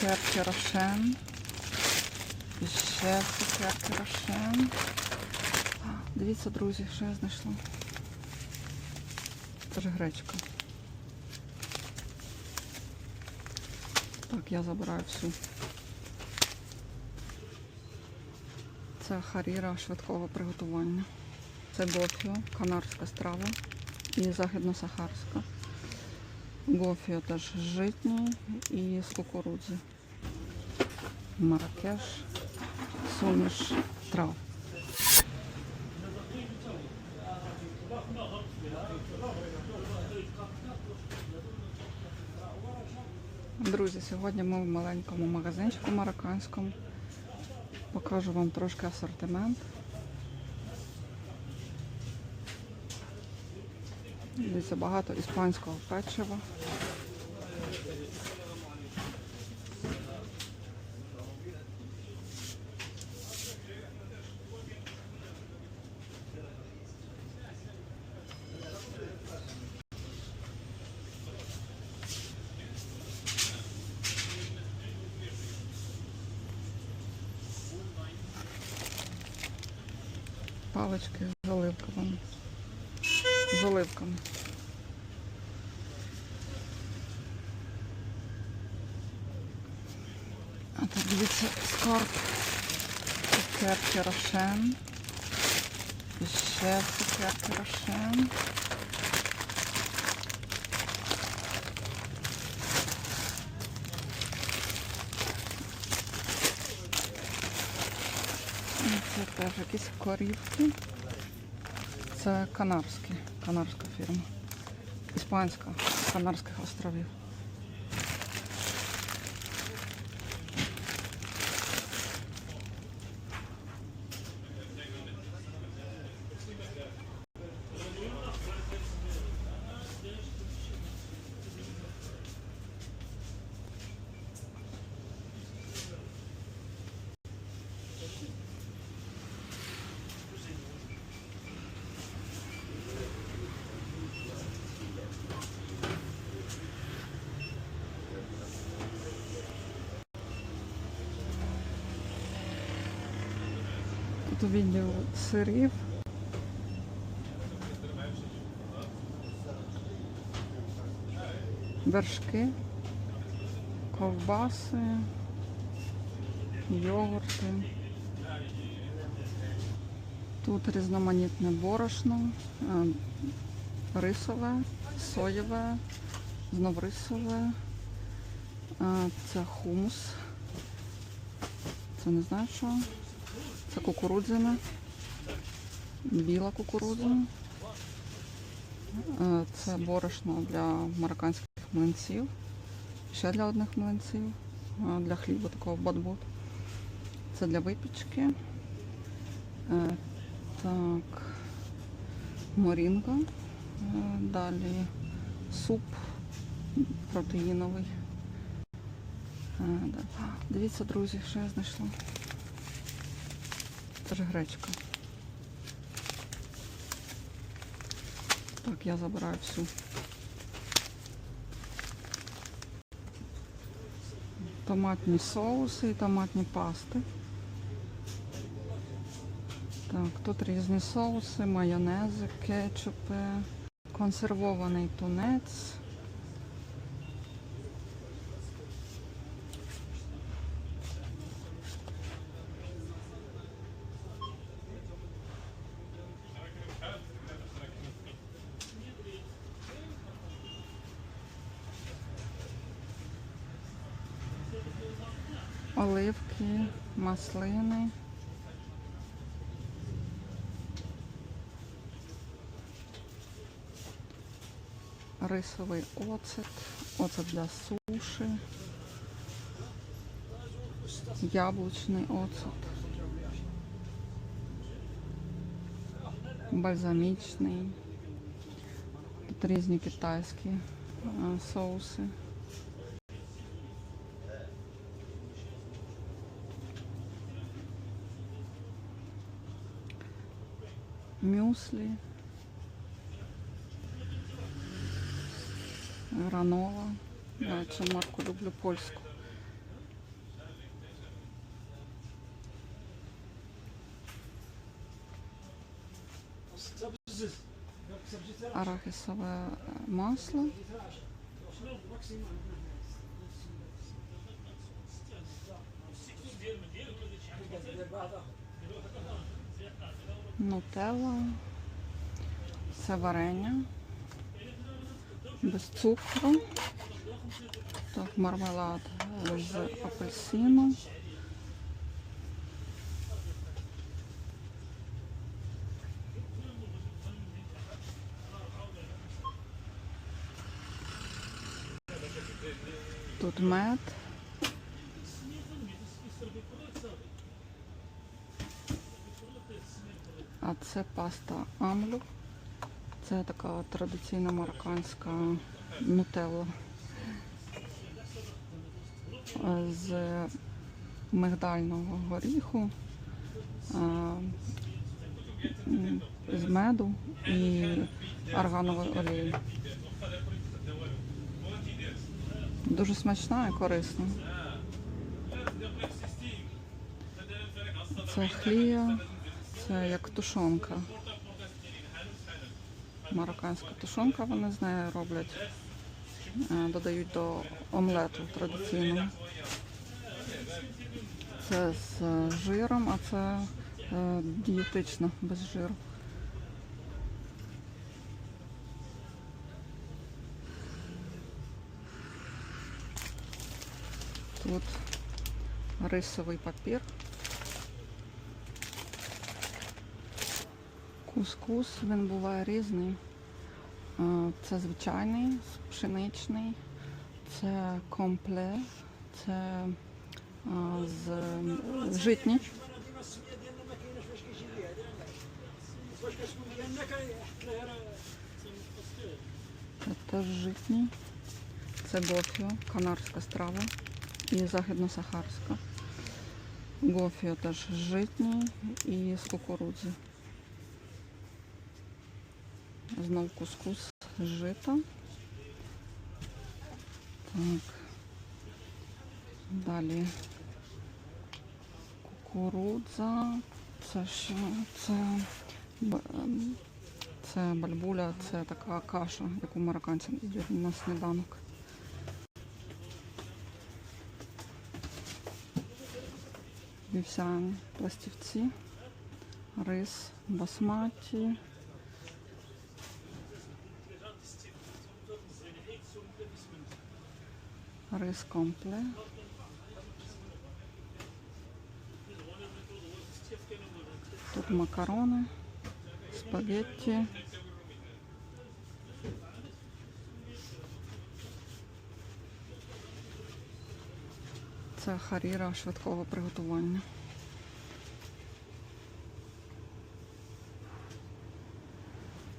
цукерки Рошен. І ще цукерки Рошен. Дивіться, друзі, що я знайшла. Це ж гречка. Так, я забираю всю. Це харіра швидкого приготування. Це гофіо, канарська страва і західно-сахарська. Гофіо теж житній і з кукурудзи. Маракеш, суміш трав. Друзі, сьогодні ми в маленькому магазинчику марокканському. Покажу вам трошки асортимент. Дивіться, багато іспанського печива. Палички з оливковими. З оливками. А так, дивіться, скарб. Цукерки Рошен. І ще цукерки Рошен. Це теж якісь корівки. Це канарські, канарська фірма. Іспанська, Канарських островів. Тут відділ сирів. Вершки, ковбаси, йогурти. Тут різноманітне борошно, е, рисове, соєве, знов рисове. Е, Це хумус. Це не знаю що. Це кукурудзяна, біла кукурудза. Е, Це борошно для марокканських млинців. Ще для одних млинців, е, для хліба такого бот-бот. Це для випічки. Е, Так, морінга. Е, Далі суп протеїновий. Дивіться, друзі, що я знайшла. Ж гречка. Так, я забираю всю. Томатні соуси і томатні пасти. Так, тут різні соуси, майонези, кетчупи, консервований тунець. Оливки, маслини. Рисовий оцет, оцет для суші, яблучний оцет, бальзамічний, тут різні китайські е, соуси. мюслі, гранова. Я цю марку люблю польську. Арахисове е, масло. Thank you. Нутелла. Це варення. Без цукру. Так, мармелад з апельсину. Тут мед. А це паста амлю. Це така традиційна марокканська нутелла з мигдального горіху, з меду і арганової олії. Дуже смачна і корисна. Це хлія, це як тушонка. Марокканська тушонка вони з нею роблять. Е, Додають до омлету традиційного. Це з жиром, а це е, дієтично, без жиру. Тут рисовий папір. Кускус, він буває різний. Е, Це звичайний, пшеничний, це компле, це е, з житній. Це теж житній. Це гофіо, канарська страва і західно-сахарська. Гофіо теж житній і з кукурудзи. Знов кускус жита. Так. Далі кукурудза. Це що? Це, це бальбуля, це така каша, яку марокканці їдять на сніданок. Вівсяні пластівці, рис басматі. Рис компле. Тут макарони, спагетті. Це харіра швидкого приготування.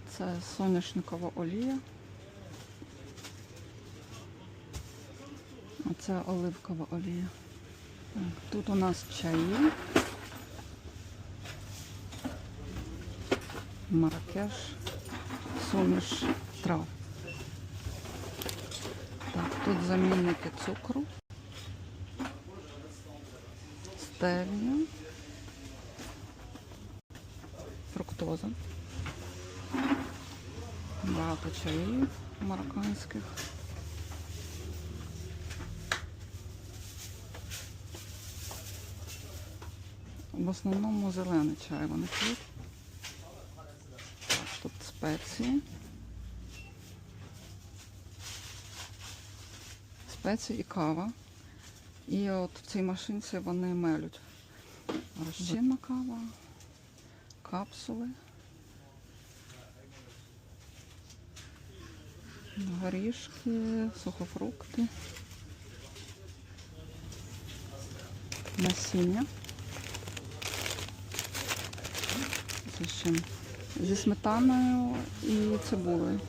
Це соняшникова олія. Це оливкова олія. Так, тут у нас чаї. Маракеш, суміш трав. Так, тут замінники цукру, стевія, фруктоза. Багато чаїв марокканських. В основному зелений чай вони п'ють. Тут спеції. Спеції і кава. І от в цій машинці вони мелють. Розчинна кава, капсули. Горішки, сухофрукти, насіння. Це з? Зі сметаною і цибулею.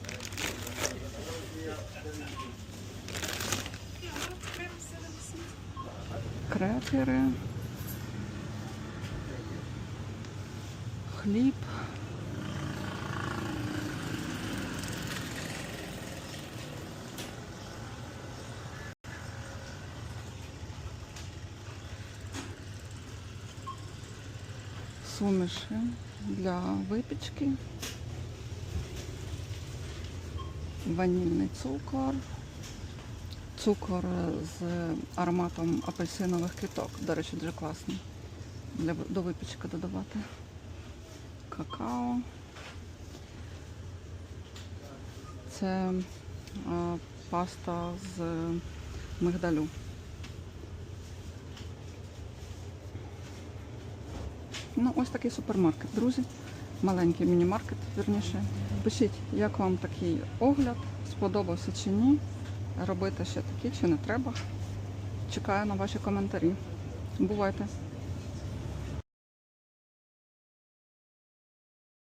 Крекери. Хліб. Суміші для випічки, ванільний цукор, цукор з ароматом апельсинових квіток. До речі, дуже класно. Для, До випічки додавати. Какао. Це а, паста з мигдалю. Ну, ось такий супермаркет, друзі. Маленький міні-маркет, вірніше. Пишіть, як вам такий огляд, сподобався чи ні. Робити ще такі, чи не треба. Чекаю на ваші коментарі. Бувайте!